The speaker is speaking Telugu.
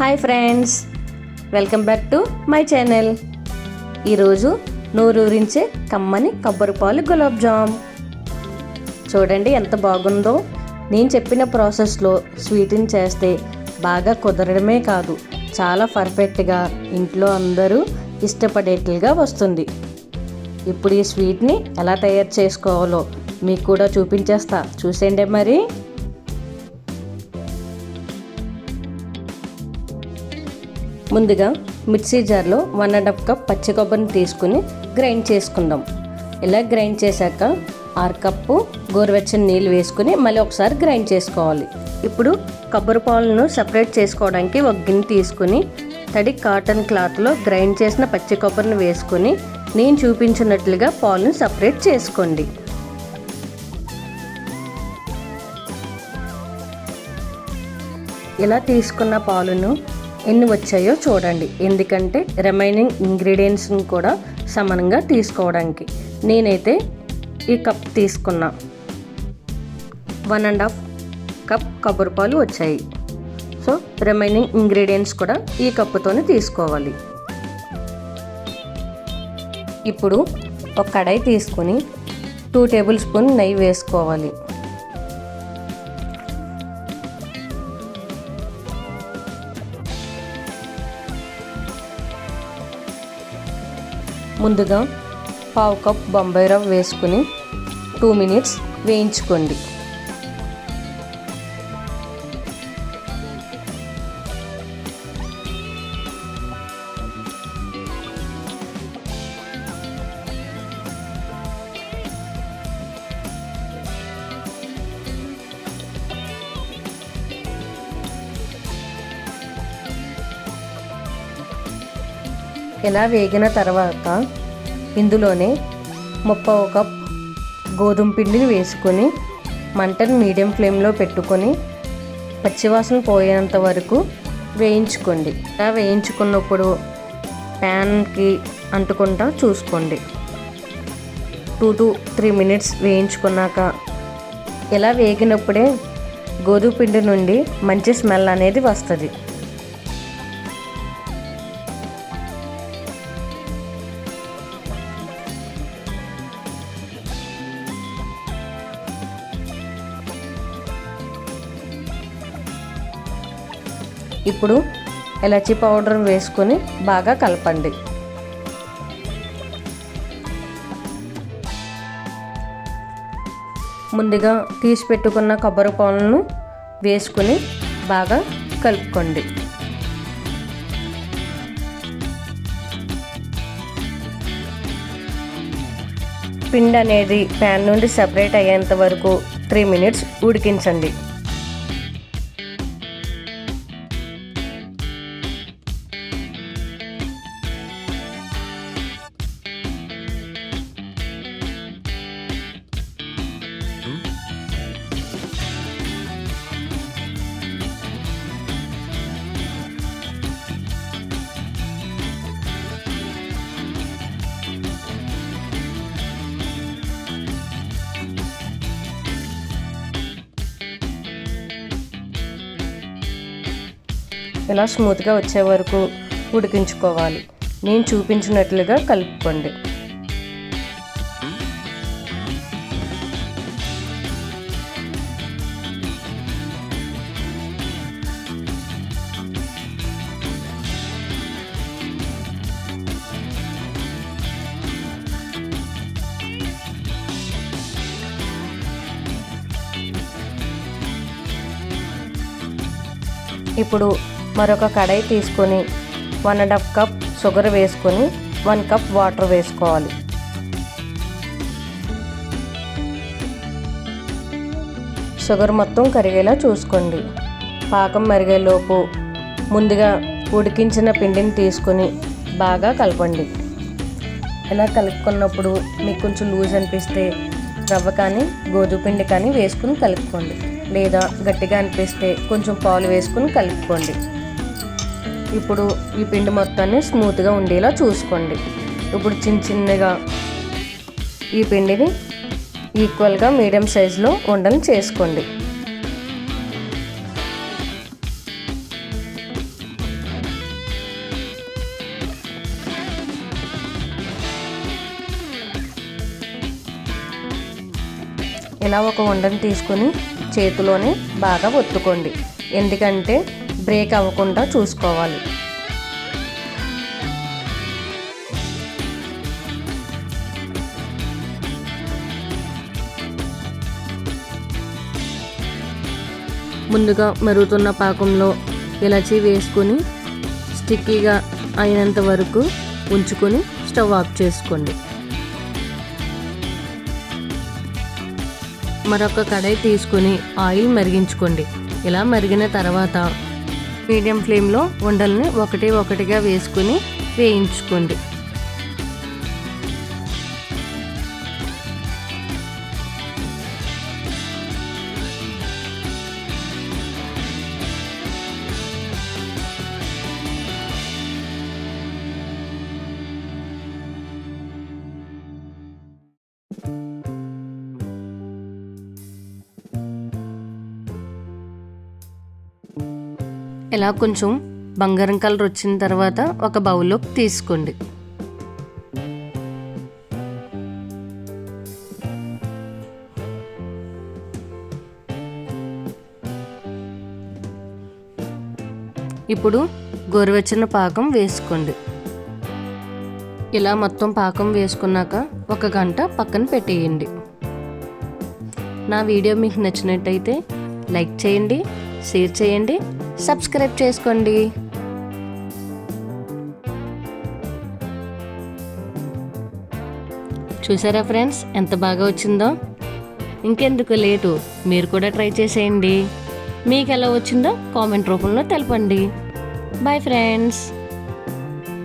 Hi friends welcome back to my channel. ఈరోజు నోరూరించే కమ్మని కొబ్బరి పాలు గులాబ్ జామ్. చూడండి ఎంత బాగుందో. నేను చెప్పిన ప్రాసెస్లో స్వీట్ని చేస్తే బాగా కుదరడమే కాదు చాలా పర్ఫెక్ట్గా ఇంట్లో అందరూ ఇష్టపడేట్లుగా వస్తుంది. ఇప్పుడు ఈ స్వీట్ని ఎలా తయారు చేసుకోవాలో మీకు కూడా చూపించేస్తా. చూసేయండి మరి. ముందుగా మిక్సీ జార్లో వన్ అండ్ హాఫ్ కప్ పచ్చి కొబ్బరిని తీసుకుని గ్రైండ్ చేసుకుందాం. ఇలా గ్రైండ్ చేశాక ఆరు కప్పు గోరువెచ్చని నీళ్ళు వేసుకుని మళ్ళీ ఒకసారి గ్రైండ్ చేసుకోవాలి. ఇప్పుడు కొబ్బరి పాలను సపరేట్ చేసుకోవడానికి ఒక గిన్నె తీసుకుని తడి కాటన్ క్లాత్లో గ్రైండ్ చేసిన పచ్చి కొబ్బరిని వేసుకుని నేను చూపించినట్లుగా పాలను సపరేట్ చేసుకోండి. ఇలా తీసుకున్న పాలను ఎన్ని వచ్చాయో చూడండి. ఎందుకంటే రిమైనింగ్ ఇంగ్రీడియంట్స్ని కూడా సమానంగా తీసుకోవడానికి. నేనైతే ఈ కప్ తీసుకున్నా. వన్ అండ్ హాఫ్ కప్ కొబ్బరి పాలు వచ్చాయి. సో రిమైనింగ్ ఇంగ్రీడియంట్స్ కూడా ఈ కప్పుతోనే తీసుకోవాలి. ఇప్పుడు ఒక కడాయి తీసుకొని టూ టేబుల్ స్పూన్ నెయ్యి వేసుకోవాలి. ముందుగా పావు కప్ బొంబాయి రవ్వ వేసుకుని టూ మినిట్స్ వేయించుకోండి. ఇలా వేగిన తర్వాత ఇందులోనే ముప్ప కప్ గోధుమ పిండిని వేసుకొని మంటను మీడియం ఫ్లేమ్లో పెట్టుకొని పచ్చివాసన పోయేంత వరకు వేయించుకోండి. ఇలా వేయించుకున్నప్పుడు ప్యాన్కి అంటుకుంటా చూసుకోండి. టూ టు త్రీ మినిట్స్ వేయించుకున్నాక ఇలా వేగినప్పుడే గోధుమ పిండి నుండి మంచి స్మెల్ అనేది వస్తుంది. ఇప్పుడు ఎలచీ పౌడర్ వేసుకొని బాగా కలపండి. ముందుగా తీసి పెట్టుకున్న కొబ్బరి పాలను వేసుకుని బాగా కలుపుకోండి. పిండి అనేది ప్యాన్ నుండి సెపరేట్ అయ్యేంత వరకు త్రీ మినిట్స్ ఉడికించండి. ఇలా స్మూత్గా వచ్చే వరకు ఉడికించుకోవాలి. నేను చూపించినట్లుగా కలుపుకోండి. ఇప్పుడు మరొక కడాయి తీసుకొని one and half cup sugar వేసుకొని వన్ కప్ వాటర్ వేసుకోవాలి. షుగర్ మొత్తం కరిగేలా చూసుకోండి. పాకం మరిగేలోపు ముందుగా ఉడికించిన పిండిని తీసుకొని బాగా కలపండి. ఇలా కలుపుకున్నప్పుడు మీకు కొంచెం లూజ్ అనిపిస్తే రవ్వ కానీ గోధుమ పిండి కానీ వేసుకుని కలుపుకోండి. లేదా గట్టిగా అనిపిస్తే కొంచెం పాలు వేసుకుని కలుపుకోండి. ఇప్పుడు ఈ పిండి మొత్తాన్ని స్మూత్గా ఉండేలా చూసుకోండి. ఇప్పుడు చిన్న చిన్నగా ఈ పిండిని ఈక్వల్గా మీడియం సైజులో వండని చేసుకోండి. ఇలా ఒక వండని తీసుకొని చేతిలోనే బాగా ఒత్తుకోండి. ఎందుకంటే బ్రేక్ అవ్వకుండా చూసుకోవాలి. ముందుగా మరుగుతున్న పాకంలో ఇలాచీ వేసుకొని స్టిక్కీగా అయినంత వరకు ఉంచుకొని స్టవ్ ఆఫ్ చేసుకోండి. మరొక కడాయి తీసుకొని ఆయిల్ మరిగించుకోండి. ఇలా మరిగిన తర్వాత మీడియం ఫ్లేమ్లో ఉండల్ని ఒకటి ఒకటిగా వేసుకొని వేయించుకోండి. ఇలా కొంచెం బంగారం కలర్ వచ్చిన తర్వాత ఒక బౌల్లోకి తీసుకోండి. ఇప్పుడు గోరువెచ్చని పాకం వేసుకోండి. ఇలా మొత్తం పాకం వేసుకున్నాక ఒక గంట పక్కన పెట్టేయండి. నా వీడియో మీకు నచ్చినట్టయితే లైక్ చేయండి షేర్ చేయండి సబ్స్క్రైబ్ చేసుకోండి. చూసారా ఫ్రెండ్స్ ఎంత బాగా వచ్చిందో? ఇంకెందుకు లేటు మీరు కూడా ట్రై చేసేయండి. మీకు ఎలా వచ్చిందో కామెంట్ రూపంలో తెలపండి. Bye friends